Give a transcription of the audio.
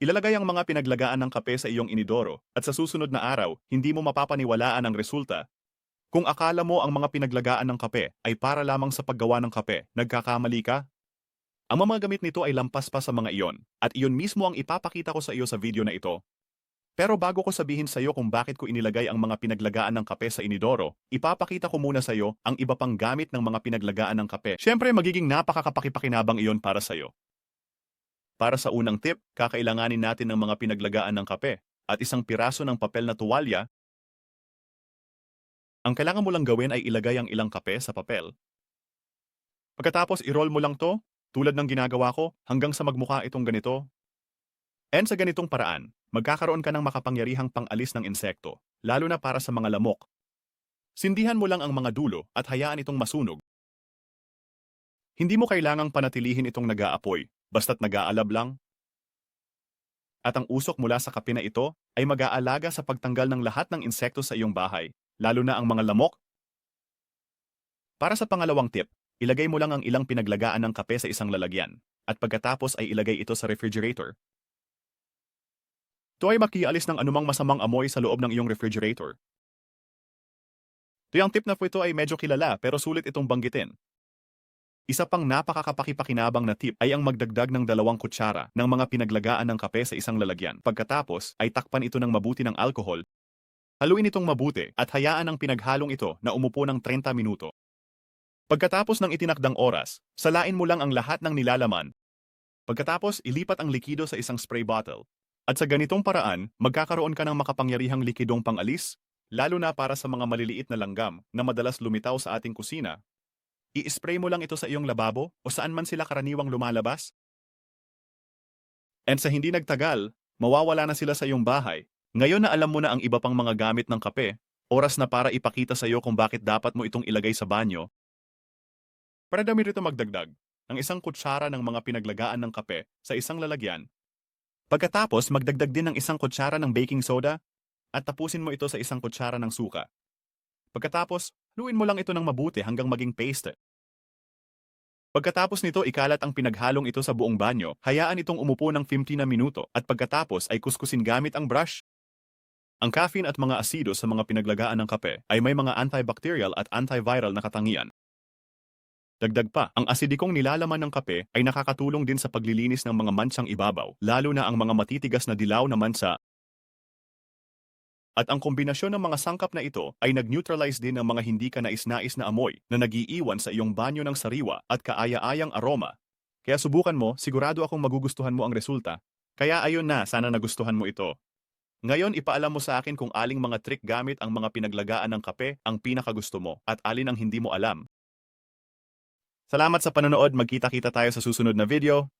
Ilalagay ang mga pinaglagaan ng kape sa iyong inidoro at sa susunod na araw, hindi mo mapapaniwalaan ang resulta. Kung akala mo ang mga pinaglagaan ng kape ay para lamang sa paggawa ng kape, nagkakamali ka? Ang mga gamit nito ay lampas pa sa mga iyon at iyon mismo ang ipapakita ko sa iyo sa video na ito. Pero bago ko sabihin sa iyo kung bakit ko inilagay ang mga pinaglagaan ng kape sa inidoro, ipapakita ko muna sa iyo ang iba pang gamit ng mga pinaglagaan ng kape. Siyempre magiging napakakapakipakinabang iyon para sa iyo. Para sa unang tip, kakailanganin natin ng mga pinaglagaan ng kape at isang piraso ng papel na tuwalya. Ang kailangan mo lang gawin ay ilagay ang ilang kape sa papel. Pagkatapos i-roll mo lang to, tulad ng ginagawa ko, hanggang sa magmukha itong ganito. And sa ganitong paraan, magkakaroon ka ng makapangyarihang pangalis ng insekto, lalo na para sa mga lamok. Sindihan mo lang ang mga dulo at hayaan itong masunog. Hindi mo kailangang panatilihin itong nag-aapoy, basta't nag-aalab lang. At ang usok mula sa kape na ito ay mag-aalaga sa pagtanggal ng lahat ng insekto sa iyong bahay, lalo na ang mga lamok. Para sa pangalawang tip, ilagay mo lang ang ilang pinaglagaan ng kape sa isang lalagyan, at pagkatapos ay ilagay ito sa refrigerator. Ito ay makialis ng anumang masamang amoy sa loob ng iyong refrigerator. Ito yung tip na po ito ay medyo kilala pero sulit itong banggitin. Isa pang napakakapakipakinabang na tip ay ang magdagdag ng dalawang kutsara ng mga pinaglagaan ng kape sa isang lalagyan. Pagkatapos ay takpan ito ng mabuti ng alkohol. Haluin itong mabuti at hayaan ang pinaghalong ito na umupo ng 30 minuto. Pagkatapos ng itinakdang oras, salain mo lang ang lahat ng nilalaman. Pagkatapos, ilipat ang likido sa isang spray bottle. At sa ganitong paraan, magkakaroon ka ng makapangyarihang likidong pangalis, lalo na para sa mga maliliit na langgam na madalas lumitaw sa ating kusina I-spray mo lang ito sa iyong lababo o saan man sila karaniwang lumalabas. And sa hindi nagtagal, mawawala na sila sa iyong bahay. Ngayon na alam mo na ang iba pang mga gamit ng kape, oras na para ipakita sa iyo kung bakit dapat mo itong ilagay sa banyo. Para dami rito magdagdag ng isang kutsara ng mga pinaglagaan ng kape sa isang lalagyan. Pagkatapos, magdagdag din ng isang kutsara ng baking soda at tapusin mo ito sa isang kutsara ng suka. Pagkatapos, luin mo lang ito ng mabuti hanggang maging paste. Pagkatapos nito, ikalat ang pinaghalong ito sa buong banyo, hayaan itong umupo ng 50 na minuto at pagkatapos ay kuskusin gamit ang brush. Ang caffeine at mga asido sa mga pinaglagaan ng kape ay may mga antibacterial at antiviral na katangian. Dagdag pa, ang asidikong nilalaman ng kape ay nakakatulong din sa paglilinis ng mga mansang ibabaw, lalo na ang mga matitigas na dilaw na mansa at ang kombinasyon ng mga sangkap na ito ay nag-neutralize din ng mga hindi ka nais-nais na amoy na nagiiwan sa iyong banyo ng sariwa at kaaya-ayang aroma. Kaya subukan mo, sigurado akong magugustuhan mo ang resulta. Kaya ayun na, sana nagustuhan mo ito. Ngayon ipaalam mo sa akin kung aling mga trick gamit ang mga pinaglagaan ng kape ang pinakagusto mo at alin ang hindi mo alam. Salamat sa panonood, magkita-kita tayo sa susunod na video.